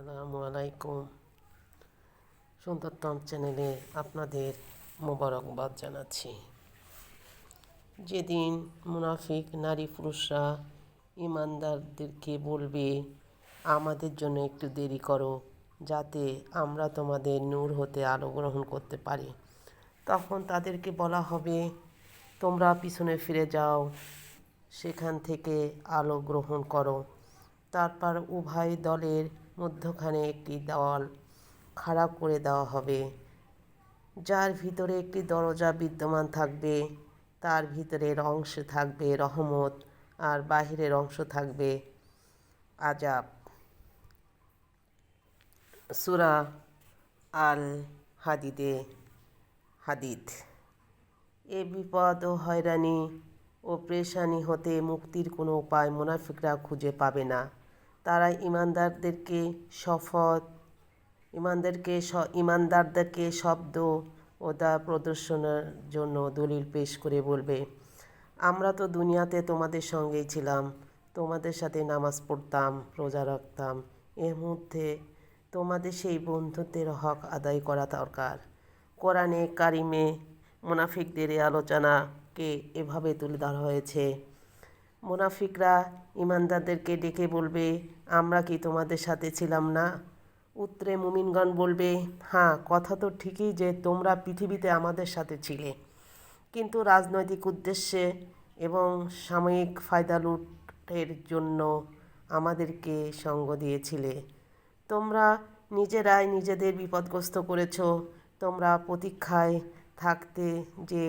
আসসালামু আলাইকুম। সুন্দরতম চ্যানেলে আপনাদের মোবারকবাদ জানাচ্ছি। যেদিন মুনাফিক, নারী পুরুষরা ইমানদারদেরকে বলবে, আমাদের জন্য একটু দেরি করো, যাতে আমরা তোমাদের নূর হতে আলো গ্রহণ করতে পারি। তখন তাদেরকে বলা হবে, তোমরা পিছনে ফিরে যাও, সেখান থেকে আলো গ্রহণ করো। তারপর উভয় দলের মধ্যখানে একটি দেওয়াল খাড়া করে দেওয়া হবে। যার ভিতরে একটি দরজা বিদ্যমান থাকবে, তার ভিতরের অংশে থাকবে রহমত আর বাহিরের অংশ থাকবে আজাব সুরা আল হাদিদে। হাদিদ এ বিপদ ও হয়রানি ও প্রেশানি হতে মুক্তির কোনো উপায় মুনাফিকরা খুঁজে পাবে না। তারা ইমানদারদেরকে শপথ, ইমানদারকে ইমানদারদেরকে শব্দ ও তা প্রদর্শনের জন্য দলিল পেশ করে বলবে, আমরা তো দুনিয়াতে তোমাদের সঙ্গেই ছিলাম, তোমাদের সাথে নামাজ পড়তাম, রোজা রাখতাম। এর মধ্যে তোমাদের সেই বন্ধুত্বের হক আদায় করা দরকার। কোরআনে কারিমে মুনাফিকদের আলোচনাকে এভাবে তুলে ধরা হয়েছে মুনাফিকরা ইমানদারদেরকে ডেকে বলবে, আমরা কি তোমাদের সাথে ছিলাম না? উত্তরে মুমিনগণ বলবে হ্যাঁ কথা তো ঠিকই যে তোমরা পৃথিবীতে আমাদের সাথে ছিলে। কিন্তু রাজনৈতিক উদ্দেশ্যে এবং সাময়িক ফায়দা লুটের জন্য আমাদেরকে সঙ্গ দিয়েছিলে। তোমরা নিজেরাই নিজেদের বিপদগ্রস্ত করেছ। তোমরা প্রতীক্ষায় থাকতে যে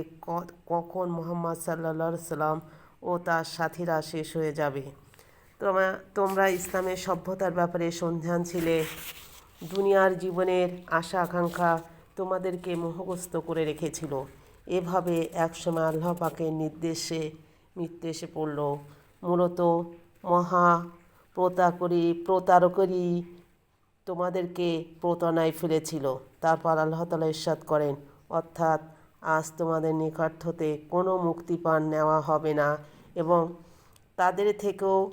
কখন মোহাম্মদ সাল্লা সাল্লাম ও তার সাথীরা শেষ হয়ে যাবে। তোমরা তোমরা ইসলামের সভ্যতার ব্যাপারে সন্ধান ছিলে। দুনিয়ার জীবনের আশা আকাঙ্ক্ষা তোমাদেরকে মোহগ্রস্ত করে রেখেছিল। এভাবে একসময় আল্লাহ পাকের নির্দেশে মৃত্যু এসে পড়ল। মূলত মহা প্রতাকরি, প্রতারকরি তোমাদেরকে প্রতারণায় ফেলেছিল। তারপর আল্লাহ তালা ইরশাদ করেন, অর্থাৎ আজ তোমাদের নিকট হতে কোনো মুক্তিপান নেওয়া হবে না এবং তাদের থেকেও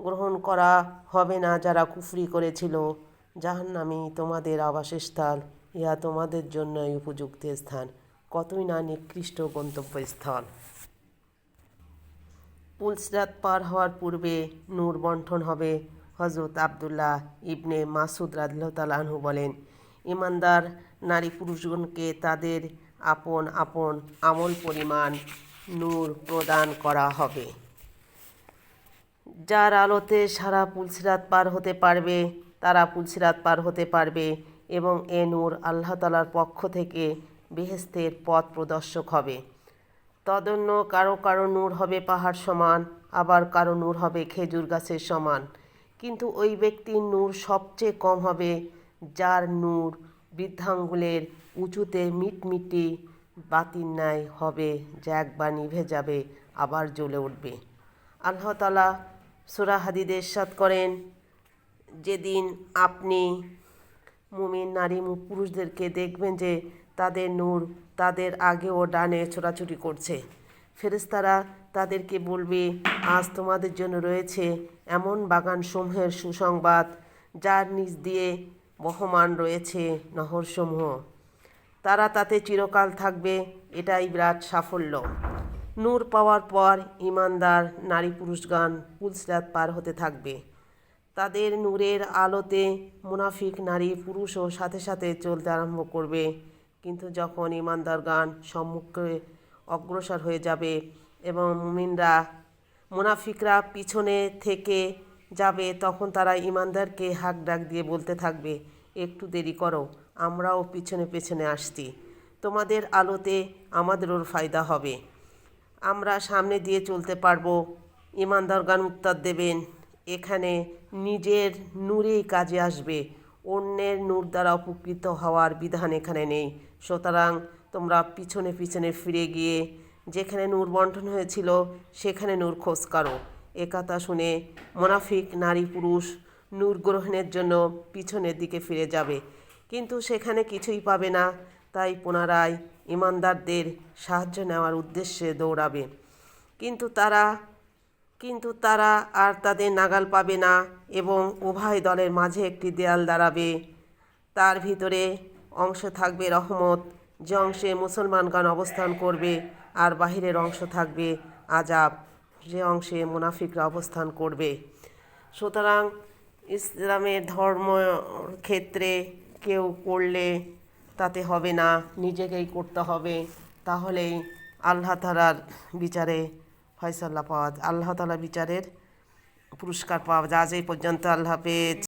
গ্রহণ করা হবে না যারা কুফরি করেছিল। জাহান্নামি তোমাদের আবাসস্থল, ইহা তোমাদের জন্যই উপযুক্ত স্থান। কতই না নিকৃষ্ট গন্তব্যস্থল। পুলসরাত পার হওয়ার পূর্বে নূর বন্টন হবে হজরত আবদুল্লাহ ইবনে মাসুদ রাদিল্লাহু বলেন। ইমানদার নারী পুরুষগণকে তাদের আপন আপন আমল পরিমাণ নূর প্রদান করা হবে। যার আলোতে সারা পুলসিরাত পার হতে পারবে, তারা পুলসিরাত পার হতে পারবে এবং এ নূর আল্লাহ তালার পক্ষ থেকে বেহেস্তের পথ প্রদর্শক হবে। তদন্য কারও কারও নূর হবে পাহাড় সমান, আবার কারও নূর হবে খেজুর গাছের সমান। কিন্তু ওই ব্যক্তির নূর সবচেয়ে কম হবে, যার নূর বৃদ্ধাঙ্গুলের উঁচুতে মিটমিটি বাতির ন্যায় হবে, যা একবার নিভে যাবে, আবার জ্বলে উঠবে। আল্লাহ তালা সুরা হাদিদে সাত করেন, যেদিন আপনি মুমিন নারী পুরুষদেরকে দেখবেন যে তাদের নূর তাদের আগে ও ডানে ছোটাছুটি করছে। ফেরেশতারা তাদেরকে বলবে, আজ তোমাদের জন্য রয়েছে এমন বাগান সমূহের সুসংবাদ, যার নিচ দিয়ে বহমান রয়েছে নহরসমূহ। তারা তাতে চিরকাল থাকবে, এটাই বিরাট সাফল্য। নূর পাওয়ার পর ইমানদার নারী পুরুষগণ পুলসরাত পার হতে থাকবে। তাদের নূরের আলোতে মুনাফিক নারী পুরুষও সাথে সাথে চলতে আরম্ভ করবে। কিন্তু যখন ইমানদার গান সম্মুখে অগ্রসর হয়ে যাবে এবং মুমিনরা, মুনাফিকরা পিছনে থেকে যাবে, তখন তারা ইমানদারকে হাক ডাক দিয়ে বলতে থাকবে, একটু দেরি করো, আমরাও পিছনে পেছনে আসছি। তোমাদের আলোতে আমাদেরও ফায়দা হবে। আমরা সামনে দিয়ে চলতে পারব। ইমানদারগান উত্তর দেবেন, এখানে নিজের নূরেই কাজে আসবে। অন্যের নূর দ্বারা উপকৃত হওয়ার বিধান এখানে নেই। সুতরাং তোমরা পিছনে পিছনে ফিরে গিয়ে, যেখানে নূর বন্টন হয়েছিল, সেখানে নূর খোঁজ করো। এ কথা শুনে মোনাফিক নারী পুরুষ নূর গ্রহণের জন্য পিছনের দিকে ফিরে যাবে। কিন্তু সেখানে কিছুই পাবে না। তাই পুনরায় ইমানদারদের সাহায্য নেওয়ার উদ্দেশ্যে দৌড়াবে। কিন্তু তারা কিন্তু তারা আর তাদের নাগাল পাবে না এবং উভয় দলের মাঝে একটি দেয়াল দাঁড়াবে। তার ভিতরে অংশ থাকবে রহমত, যে অংশে মুসলমানগণ অবস্থান করবে, আর বাহিরের অংশ থাকবে আজাব যে অংশে মুনাফিকরা অবস্থান করবে। সুতরাং ইসলামের ধর্ম ক্ষেত্রে কেউ করলে তাতে হবে না, নিজেকেই করতে হবে। তাহলেই আল্লাহ তালার বিচারে ফয়সাল্লা পাওয়া আল্লাহ তালা বিচারের পুরস্কার পাওয়া যায়। আজ এই পর্যন্ত আল্লাহ হাফেজ।